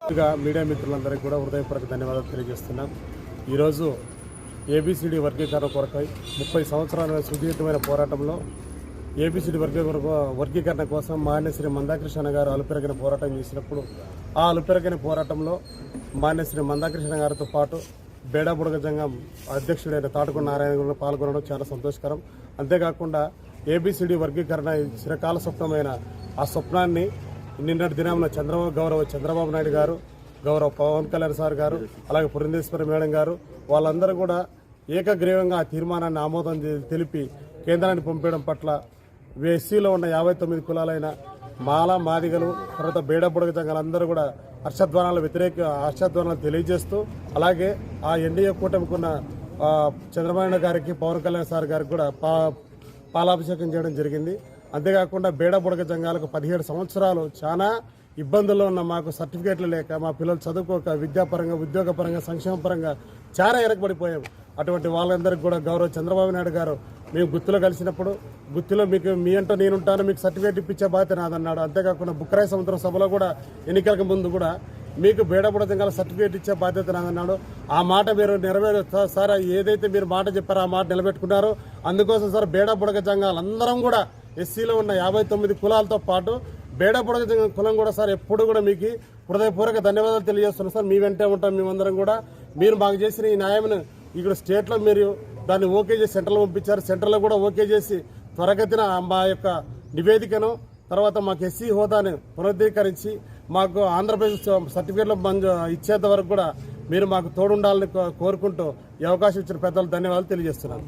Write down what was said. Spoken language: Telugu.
ముందుగా మీడియా మిత్రులందరికీ కూడా హృదయపూర్వక ధన్యవాదాలు తెలియజేస్తున్నాం. ఈరోజు ఏబిసిడి వర్గీకరణ కొరకై ముప్పై సంవత్సరాల సుదీర్ఘమైన పోరాటంలో ఏబిసిడి వర్గీకరణ వర్గీకరణ కోసం మాన్యశ్రీ మందాకృష్ణ గారు అలుపెరగిన పోరాటం చేసినప్పుడు ఆ అలుపెరగిన పోరాటంలో మాన్యశ్రీ మందాకృష్ణ గారితో పాటు బేడాబుడగ జంగం అధ్యక్షుడైన తాటుకొండ నారాయణ పాల్గొనడం చాలా సంతోషకరం. అంతేకాకుండా ఏబిసిడి వర్గీకరణ చిరకాల స్వప్నమైన ఆ స్వప్నాన్ని నిన్నటి దినామున చంద్రబాబు గౌరవ చంద్రబాబు నాయుడు గారు గౌరవ పవన్ కళ్యాణ్ సార్ గారు అలాగే పురంధేశ్వరి మేడం గారు వాళ్ళందరూ కూడా ఏకగ్రీవంగా ఆ తీర్మానాన్ని ఆమోదం తెలిపి కేంద్రాన్ని పంపించడం పట్ల ఎస్సీలో ఉన్న యాభై తొమ్మిది కులాలైన మాల మాదిగలు తర్వాత బేడబుడగ జంగలందరూ కూడా హర్షధ్వానాలు వ్యతిరేక హర్షధ్వానాలు తెలియజేస్తూ అలాగే ఆ ఎన్డీఏ కూటమికున్న చంద్రబాబు గారికి పవన్ కళ్యాణ్ సార్ గారికి కూడా పా పాలాభిషేకం చేయడం జరిగింది. అంతేకాకుండా బేడబుడక జంగాలకు పదిహేడు సంవత్సరాలు చాలా ఇబ్బందుల్లో ఉన్న మాకు సర్టిఫికేట్లు లేక మా పిల్లలు చదువుకోక విద్యాపరంగా ఉద్యోగపరంగా సంక్షేమ పరంగా చాలా వెనకబడిపోయాం అటువంటి వాళ్ళందరికీ కూడా గౌరవ చంద్రబాబు నాయుడు గారు మేము గుత్తిలో కలిసినప్పుడు గుత్తిలో మీకు మీ అంటూ నేనుంటాను మీకు సర్టిఫికేట్ ఇప్పించే బాధ్యత నాదన్నాడు. అంతేకాకుండా బుక్కరాయ సముద్రం సభలో కూడా ఎన్నికలకు ముందు కూడా మీకు బేడబుడ గల సర్టిఫికేట్ ఇచ్చే బాధ్యత నాదన్నాడు ఆ మాట మీరు నెరవేరు సార్- ఏదైతే మీరు మాట చెప్పారో ఆ మాట నిలబెట్టుకున్నారో. అందుకోసం సార్ బేడబుడక జంగాలు అందరం కూడా ఎస్సీలో ఉన్న యాభై తొమ్మిది కులాలతో పాటు బేడబుడక జంగం కులం కూడా సార్ ఎప్పుడు కూడా మీకు హృదయపూర్వక ధన్యవాదాలు తెలియజేస్తున్నాం. సార్ మీ వెంటే ఉంటాం మేమందరం కూడా. మీరు మాకు చేసిన ఈ న్యాయంను ఇక్కడ స్టేట్లో మీరు దాన్ని ఓకే చేసి సెంట్రల్ పంపించారు. సెంట్రల్లో కూడా ఓకే చేసి త్వరగతిన మా యొక్క నివేదికను తర్వాత మాకు ఎస్సీ హోదాను పునరుద్ధీకరించి మాకు ఆంధ్రప్రదేశ్ సర్టిఫికేట్లు మంజూ ఇచ్చేంత వరకు కూడా మీరు మాకు తోడుండాలని కో- కోరుకుంటూ ఈ అవకాశం ఇచ్చిన పెద్దలు ధన్యవాదాలు తెలియజేస్తున్నాను.